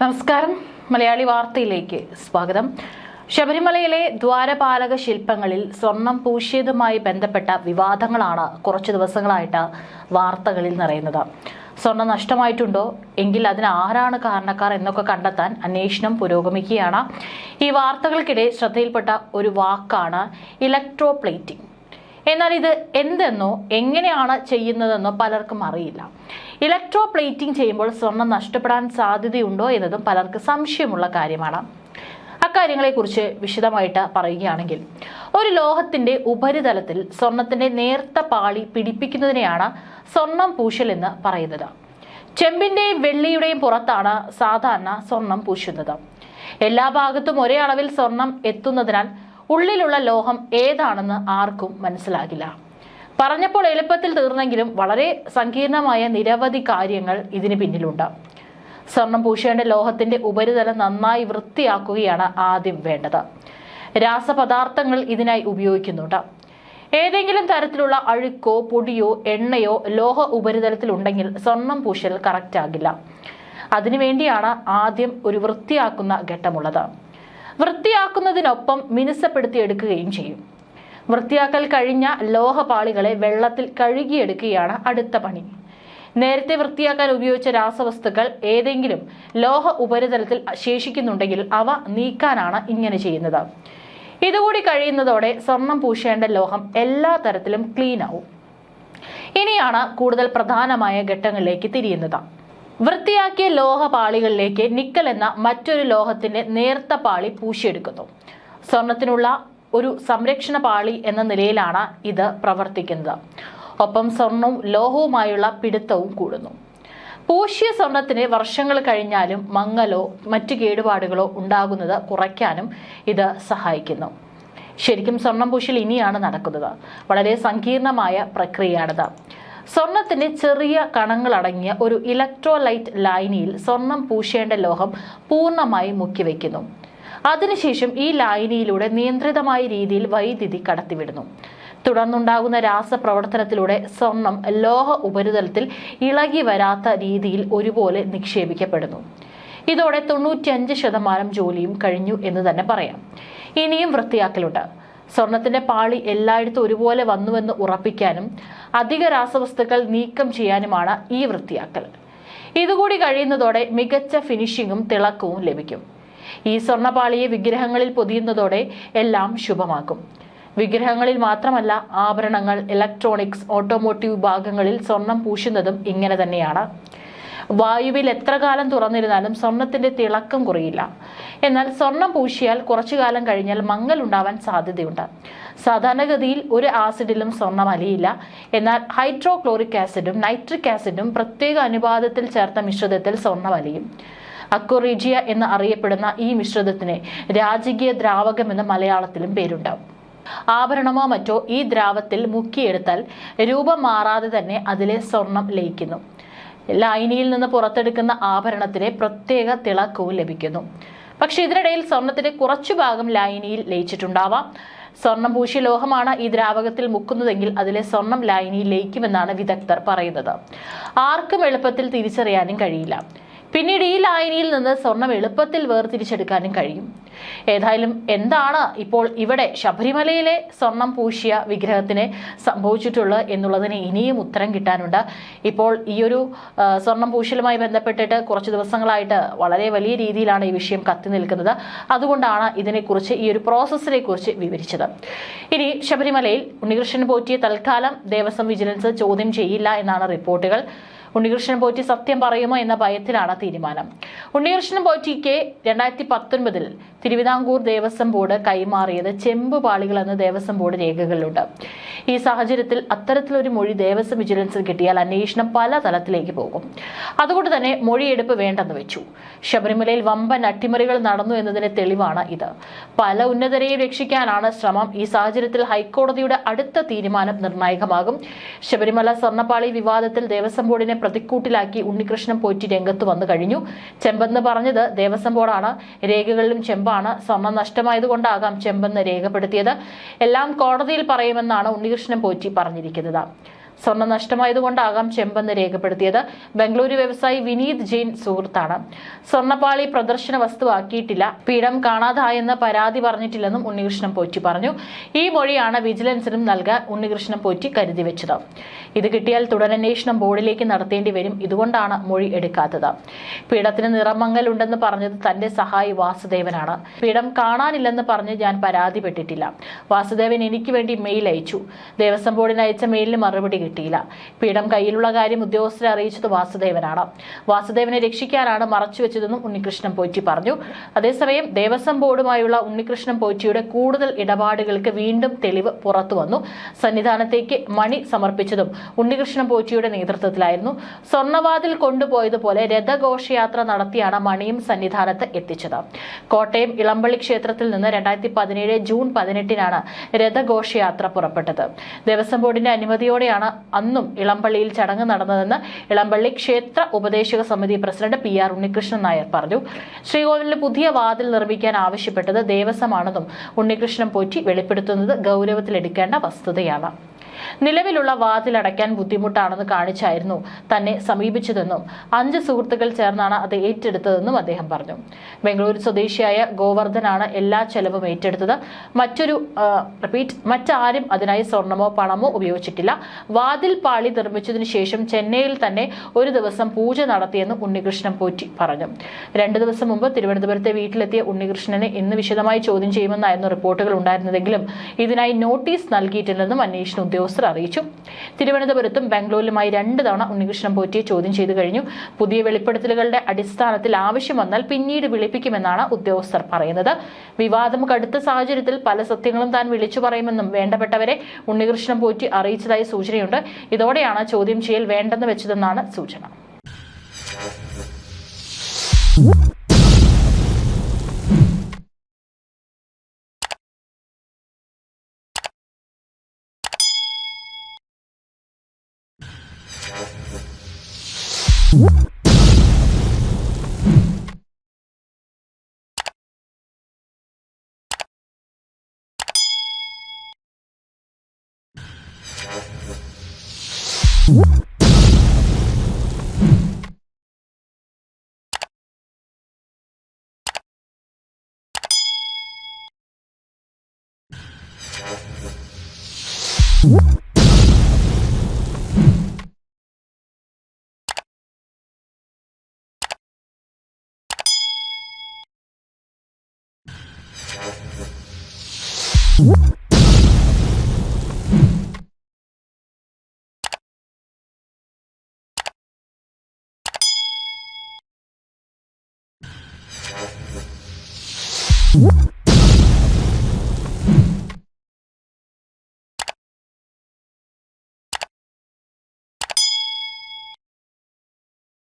നമസ്കാരം. മലയാളി വാർത്തയിലേക്ക് സ്വാഗതം. ശബരിമലയിലെ ദ്വാരപാലക ശില്പങ്ങളിൽ സ്വർണം പൂശിയതുമായി ബന്ധപ്പെട്ട വിവാദങ്ങളാണ് കുറച്ചു ദിവസങ്ങളായിട്ട് വാർത്തകളിൽ നിറയുന്നത്. സ്വർണം നഷ്ടമായിട്ടുണ്ടോ? എങ്കിൽ അതിന് ആരാണ് കാരണക്കാർ എന്നൊക്കെ കണ്ടെത്താൻ അന്വേഷണം പുരോഗമിക്കുകയാണ്. ഈ വാർത്തകൾക്കിടെ ശ്രദ്ധയിൽപ്പെട്ട ഒരു വാക്കാണ് ഇലക്ട്രോപ്ലേറ്റിംഗ്. എന്നാൽ ഇത് എന്തെന്നോ എങ്ങനെയാണ് ചെയ്യുന്നതെന്നോ പലർക്കും അറിയില്ല. ഇലക്ട്രോ പ്ലേറ്റിംഗ് ചെയ്യുമ്പോൾ സ്വർണം നഷ്ടപ്പെടാൻ സാധ്യതയുണ്ടോ എന്നതും പലർക്ക് സംശയമുള്ള കാര്യമാണ്. അക്കാര്യങ്ങളെക്കുറിച്ച് വിശദമായിട്ട് പറയുകയാണെങ്കിൽ ഒരു ലോഹത്തിന്റെ ഉപരിതലത്തിൽ സ്വർണത്തിന്റെ നേർത്ത പാളി പിടിപ്പിക്കുന്നതിനെയാണ് സ്വർണം പൂശൽ എന്ന് പറയുന്നത്. ചെമ്പിന്റെയും വെള്ളിയുടെയും പുറത്താണ് സാധാരണ സ്വർണം പൂശുന്നത്. എല്ലാ ഭാഗത്തും ഒരേ അളവിൽ സ്വർണം എത്തുന്നതിനാൽ ഉള്ളിലുള്ള ലോഹം ഏതാണെന്ന് ആർക്കും മനസ്സിലാകില്ല. പറഞ്ഞപ്പോൾ എളുപ്പത്തിൽ തീർന്നെങ്കിലും വളരെ സങ്കീർണമായ നിരവധി കാര്യങ്ങൾ ഇതിന് പിന്നിലുണ്ട്. സ്വർണം പൂശേണ്ട ലോഹത്തിന്റെ ഉപരിതലം നന്നായി വൃത്തിയാക്കുകയാണ് ആദ്യം വേണ്ടത്. രാസപദാർത്ഥങ്ങൾ ഇതിനായി ഉപയോഗിക്കുന്നുണ്ട്. ഏതെങ്കിലും തരത്തിലുള്ള അഴുക്കോ പൊടിയോ എണ്ണയോ ലോഹ ഉപരിതലത്തിൽ ഉണ്ടെങ്കിൽ സ്വർണം പൂശൽ കറക്റ്റ് ആകില്ല. അതിനുവേണ്ടിയാണ് ആദ്യം ഒരു വൃത്തിയാക്കുന്ന ഘട്ടമുള്ളത്. വൃത്തിയാക്കുന്നതിനൊപ്പം മിനുസപ്പെടുത്തിയെടുക്കുകയും ചെയ്യും. വൃത്തിയാക്കൽ കഴിഞ്ഞ ലോഹപാളികളെ വെള്ളത്തിൽ കഴുകിയെടുക്കുകയാണ് അടുത്ത പണി. നേരത്തെ വൃത്തിയാക്കാൻ ഉപയോഗിച്ച രാസവസ്തുക്കൾ ഏതെങ്കിലും ലോഹ ഉപരിതലത്തിൽ ശേഷിക്കുന്നുണ്ടെങ്കിൽ അവ നീക്കാനാണ് ഇങ്ങനെ ചെയ്യുന്നത്. ഇതുകൂടി കഴിയുന്നതോടെ സ്വർണം പൂശേണ്ട ലോഹം എല്ലാ തരത്തിലും ക്ലീൻ ആവും ഇനിയാണ് കൂടുതൽ പ്രധാനമായ ഘട്ടങ്ങളിലേക്ക് തിരിയുന്നത്. വൃത്തിയാക്കിയ ലോഹ പാളികളിലേക്ക് നിക്കൽ എന്ന മറ്റൊരു ലോഹത്തിന്റെ നേർത്ത പാളി പൂശിയെടുക്കുന്നു. സ്വർണത്തിനുള്ള ഒരു സംരക്ഷണ പാളി എന്ന നിലയിലാണ് ഇത് പ്രവർത്തിക്കുന്നത്. ഒപ്പം സ്വർണവും ലോഹവുമായുള്ള പിടുത്തവും കൂടുന്നു. പൂശിയ സ്വർണത്തിന് വർഷങ്ങൾ കഴിഞ്ഞാലും മങ്ങലോ മറ്റു കേടുപാടുകളോ ഉണ്ടാകുന്നത് കുറയ്ക്കാനും ഇത് സഹായിക്കുന്നു. ശരിക്കും സ്വർണം പൂശൽ ഇനിയാണ് നടക്കുന്നത്. വളരെ സങ്കീർണമായ പ്രക്രിയയാണിത്. സ്വർണത്തിന്റെ ചെറിയ കണങ്ങളടങ്ങിയ ഒരു ഇലക്ട്രോലൈറ്റ് ലൈനിയിൽ സ്വർണം പൂശേണ്ട ലോഹം പൂർണമായി മുക്കിവെക്കുന്നു. അതിനുശേഷം ഈ ലൈനിയിലൂടെ നിയന്ത്രിതമായ രീതിയിൽ വൈദ്യുതി കടത്തിവിടുന്നു. തുടർന്നുണ്ടാകുന്ന രാസപ്രവർത്തനത്തിലൂടെ സ്വർണം ലോഹ ഉപരിതലത്തിൽ ഇളകി വരാത്ത രീതിയിൽ ഒരുപോലെ നിക്ഷേപിക്കപ്പെടുന്നു. ഇതോടെ തൊണ്ണൂറ്റിയഞ്ച് ശതമാനം ജോലിയും കഴിഞ്ഞു എന്ന് തന്നെ പറയാം. ഇനിയും വൃത്തിയാക്കലുണ്ട്. സ്വർണത്തിന്റെ പാളി എല്ലായിടത്തും ഒരുപോലെ വന്നുവെന്ന് ഉറപ്പിക്കാനും അധിക രാസവസ്തുക്കൾ നീക്കം ചെയ്യാനുമാണ് ഈ വൃത്തിയാക്കൽ. ഇതുകൂടി കഴിയുന്നതോടെ മികച്ച ഫിനിഷിങ്ങും തിളക്കവും ലഭിക്കും. ഈ സ്വർണപാളിയെ വിഗ്രഹങ്ങളിൽ പൊതിയുന്നതോടെ എല്ലാം ശുഭമാക്കും. വിഗ്രഹങ്ങളിൽ മാത്രമല്ല ആഭരണങ്ങൾ ഇലക്ട്രോണിക്സ് ഓട്ടോമോട്ടീവ് ഭാഗങ്ങളിൽ സ്വർണം പൂശുന്നതും ഇങ്ങനെ തന്നെയാണ്. വായുവിൽ എത്ര കാലം തുറന്നിരുന്നാലും സ്വർണത്തിന്റെ തിളക്കം കുറയില്ല. എന്നാൽ സ്വർണം പൂശിയാൽ കുറച്ചു കാലം കഴിഞ്ഞാൽ മങ്ങൽ ഉണ്ടാവാൻ സാധ്യതയുണ്ട്. സാധാരണഗതിയിൽ ഒരു ആസിഡിലും സ്വർണം അലിയില്ല. എന്നാൽ ഹൈഡ്രോക്ലോറിക് ആസിഡും നൈട്രിക് ആസിഡും പ്രത്യേക അനുപാതത്തിൽ ചേർത്ത മിശ്രിതത്തിൽ സ്വർണം അലിയും. അക്വറീജിയ എന്ന് അറിയപ്പെടുന്ന ഈ മിശ്രിതത്തിന് രാജകീയ ദ്രാവകം എന്ന മലയാളത്തിലും പേരുണ്ട്. ആഭരണമോ മറ്റോ ഈ ദ്രാവത്തിൽ മുക്കിയെടുത്താൽ രൂപം മാറാതെ തന്നെ അതിലെ സ്വർണം ലയിക്കുന്നു. ലൈനിയിൽ നിന്ന് പുറത്തെടുക്കുന്ന ആഭരണത്തിന് പ്രത്യേക തിളക്കവും ലഭിക്കുന്നു. പക്ഷെ ഇതിനിടയിൽ സ്വർണത്തിന്റെ കുറച്ചു ഭാഗം ലൈനിയിൽ ലയിച്ചിട്ടുണ്ടാവാം. സ്വർണം പൂശിയ ലോഹമാണ് ഈ ദ്രാവകത്തിൽ മുക്കുന്നതെങ്കിൽ അതിലെ സ്വർണം ലൈനിയിൽ ലയിക്കുമെന്നാണ് വിദഗ്ധർ പറയുന്നത്. ആർക്കും എളുപ്പത്തിൽ തിരിച്ചറിയാനും കഴിയില്ല. പിന്നീട് ഈ ലായനിയിൽ നിന്ന് സ്വർണം എളുപ്പത്തിൽ വേർതിരിച്ചെടുക്കാനും കഴിയും. ഏതായാലും എന്താണ് ഇപ്പോൾ ഇവിടെ ശബരിമലയിലെ സ്വർണം പൂശിയ വിഗ്രഹത്തിന് സംഭവിച്ചിട്ടുള്ളത് എന്നുള്ളതിന് ഇനിയും ഉത്തരം കിട്ടാനുണ്ട്. ഇപ്പോൾ ഈ ഒരു സ്വർണം പൂശലുമായി ബന്ധപ്പെട്ടിട്ട് കുറച്ച് ദിവസങ്ങളായിട്ട് വളരെ വലിയ രീതിയിലാണ് ഈ വിഷയം കത്തി നിൽക്കുന്നത്. അതുകൊണ്ടാണ് ഇതിനെക്കുറിച്ച് ഈ ഒരു പ്രോസസ്സിനെ കുറിച്ച് വിവരിച്ചത്. ഇനി ശബരിമലയിൽ ഉണ്ണികൃഷ്ണൻ പോറ്റിയെ തൽക്കാലം ദേവസ്വം വിജിലൻസ് ചോദ്യം ചെയ്യില്ല എന്നാണ് റിപ്പോർട്ടുകൾ. ഉണ്ണികൃഷ്ണൻ പോറ്റി സത്യം പറയുമോ എന്ന ഭയത്തിലാണ് തീരുമാനം. ഉണ്ണികൃഷ്ണൻ പോറ്റിക്ക് രണ്ടായിരത്തി പത്തൊൻപതിൽ തിരുവിതാംകൂർ ദേവസ്വം ബോർഡ് കൈമാറിയത് ചെമ്പുപാളികൾ എന്ന ദേവസ്വം ബോർഡ് രേഖകളിലുണ്ട് ഈ സാഹചര്യത്തിൽ അത്തരത്തിലൊരു മൊഴി ദേവസ്വം വിജിലൻസിൽ കിട്ടിയാൽ അന്വേഷണം പല തലത്തിലേക്ക് പോകും. അതുകൊണ്ട് തന്നെ മൊഴിയെടുപ്പ് വേണ്ടെന്ന് വെച്ചു. ശബരിമലയിൽ വമ്പൻ അട്ടിമറികൾ നടന്നു എന്നതിന് തെളിവാണ് ഇത്. പല ഉന്നതരെയും രക്ഷിക്കാനാണ് ശ്രമം. ഈ സാഹചര്യത്തിൽ ഹൈക്കോടതിയുടെ അടുത്ത തീരുമാനം നിർണായകമാകും. ശബരിമല സ്വർണപാളി വിവാദത്തിൽ ദേവസ്വം ബോർഡിനെ പ്രതിക്കൂട്ടിലാക്കി ഉണ്ണികൃഷ്ണൻ പോറ്റി രംഗത്ത് വന്നു കഴിഞ്ഞു. ചെമ്പെന്ന് പറഞ്ഞത് ദേവസ്വം ബോർഡാണ്. രേഖകളിലും ചെമ്പാണ്. സ്വർണം നഷ്ടമായതുകൊണ്ടാകാം ചെമ്പെന്ന് രേഖപ്പെടുത്തിയത്. എല്ലാം കോടതിയിൽ പറയുമെന്നാണ് ഉണ്ണികൃഷ്ണൻ പോറ്റി പറഞ്ഞിരിക്കുന്നത്. സ്വർണം നഷ്ടമായതുകൊണ്ടാകാം ചെമ്പെന്ന് രേഖപ്പെടുത്തിയത്. ബംഗളൂരു വ്യവസായി വിനീത് ജെയിൻ സുഹൃത്താണ്. സ്വർണപ്പാളി പ്രദർശന വസ്തുവാക്കിയിട്ടില്ല പീഠം കാണാതായെന്ന് പരാതി പറഞ്ഞിട്ടില്ലെന്നും ഉണ്ണികൃഷ്ണൻ പോറ്റി പറഞ്ഞു. ഈ മൊഴിയാണ് വിജിലൻസിനും നൽകാൻ ഉണ്ണികൃഷ്ണൻ പോറ്റി കരുതി വെച്ചത്. ഇത് കിട്ടിയാൽ തുടരന്വേഷണം ബോർഡിലേക്ക് നടത്തേണ്ടി വരും. ഇതുകൊണ്ടാണ് മൊഴി എടുക്കാത്തത്. പീഠത്തിന് നിറമങ്ങലുണ്ടെന്ന് പറഞ്ഞത് തന്റെ സഹായി വാസുദേവനാണ്. പീഠം കാണാനില്ലെന്ന് പറഞ്ഞ് ഞാൻ പരാതിപ്പെട്ടിട്ടില്ല. വാസുദേവൻ എനിക്ക് വേണ്ടി മെയിൽ അയച്ചു. ദേവസ്വം ബോർഡിന് അയച്ച മെയിലിന് മറുപടി കിട്ടിയില്ല പീഠം കയ്യിലുള്ള കാര്യം ഉദ്യോഗസ്ഥരെ അറിയിച്ചത് വാസുദേവനാണ്. വാസുദേവനെ രക്ഷിക്കാനാണ് മറച്ചുവെച്ചതെന്നും ഉണ്ണികൃഷ്ണൻ പോറ്റി പറഞ്ഞു. അതേസമയം ദേവസ്വം ബോർഡുമായുള്ള ഉണ്ണികൃഷ്ണൻ പോറ്റിയുടെ കൂടുതൽ ഇടപാടുകൾക്ക് വീണ്ടും തെളിവ് പുറത്തു വന്നു. സന്നിധാനത്തേക്ക് മണി സമർപ്പിച്ചതും ഉണ്ണികൃഷ്ണൻ പോറ്റിയുടെ നേതൃത്വത്തിലായിരുന്നു. സ്വർണവാതിൽ കൊണ്ടുപോയതുപോലെ രഥഘോഷയാത്ര നടത്തിയാണ് മണിയും സന്നിധാനത്ത് എത്തിച്ചത്. കോട്ടയം ഇളമ്പള്ളി ക്ഷേത്രത്തിൽ നിന്ന് രണ്ടായിരത്തി പതിനേഴ് ജൂൺ പതിനെട്ടിനാണ് രഥഘോഷയാത്ര പുറപ്പെട്ടത്. ദേവസ്വം ബോർഡിന്റെ അനുമതിയോടെയാണ് അന്നും ഇളമ്പള്ളിയിൽ ചടങ്ങ് നടന്നതെന്ന് ഇളമ്പള്ളി ക്ഷേത്ര ഉപദേശക സമിതി president P R Unnikrishnan Nair പറഞ്ഞു. ശ്രീകോവിലിന് പുതിയ വാതിൽ നിർമ്മിക്കാൻ ആവശ്യപ്പെട്ടത് ദേവസ്വമാണെന്നും ഉണ്ണികൃഷ്ണൻ പോറ്റി വെളിപ്പെടുത്തുന്നത് ഗൗരവത്തിലെടുക്കേണ്ട വസ്തുതയാണ്. നിലവിലുള്ള വാതിലടയ്ക്കാൻ ബുദ്ധിമുട്ടാണെന്ന് കാണിച്ചായിരുന്നു തന്നെ സമീപിച്ചതെന്നും അഞ്ച് സുഹൃത്തുക്കൾ ചേർന്നാണ് അത് ഏറ്റെടുത്തതെന്നും അദ്ദേഹം പറഞ്ഞു. ബംഗളൂരു സ്വദേശിയായ ഗോവർദ്ധനാണ് എല്ലാ ചെലവും ഏറ്റെടുത്തത്. മറ്റൊരു റിപ്പീറ്റ് മറ്റാരും അതിനായി സ്വർണമോ പണമോ ഉപയോഗിച്ചിട്ടില്ല. വാതിൽ പാളി നിർമ്മിച്ചതിനു ശേഷം ചെന്നൈയിൽ തന്നെ ഒരു ദിവസം പൂജ നടത്തിയെന്ന് ഉണ്ണികൃഷ്ണൻ പോറ്റി പറഞ്ഞു. രണ്ടു ദിവസം മുമ്പ് തിരുവനന്തപുരത്തെ വീട്ടിലെത്തിയ ഉണ്ണികൃഷ്ണനെ ഇന്ന് വിശദമായി ചോദ്യം ചെയ്യുമെന്നായിരുന്നു റിപ്പോർട്ടുകൾ ഉണ്ടായിരുന്നതെങ്കിലും ഇതിനായി നോട്ടീസ് നൽകിയിട്ടില്ലെന്നും അന്വേഷണ ഉദ്യോഗസ്ഥർ അറിയിച്ചു. തിരുവനന്തപുരത്തും ബാംഗ്ലൂരിലുമായി രണ്ട് തവണ ഉണ്ണികൃഷ്ണൻ പോറ്റിയെ ചോദ്യം ചെയ്തു കഴിഞ്ഞു. പുതിയ വെളിപ്പെടുത്തലുകളുടെ അടിസ്ഥാനത്തിൽ ആവശ്യം വന്നാൽ പിന്നീട് വിളിപ്പിക്കുമെന്നാണ് ഉദ്യോഗസ്ഥർ പറയുന്നത്. വിവാദം കടുത്ത സാഹചര്യത്തിൽ പല സത്യങ്ങളും താൻ വിളിച്ചു പറയുമെന്നും വേണ്ടപ്പെട്ടവരെ ഉണ്ണികൃഷ്ണൻ പോറ്റി അറിയിച്ചതായി സൂചനയുണ്ട്. ഇതോടെയാണ് ചോദ്യം ചെയ്യൽ വേണ്ടെന്ന് വെച്ചതെന്നാണ് സൂചന. What? What?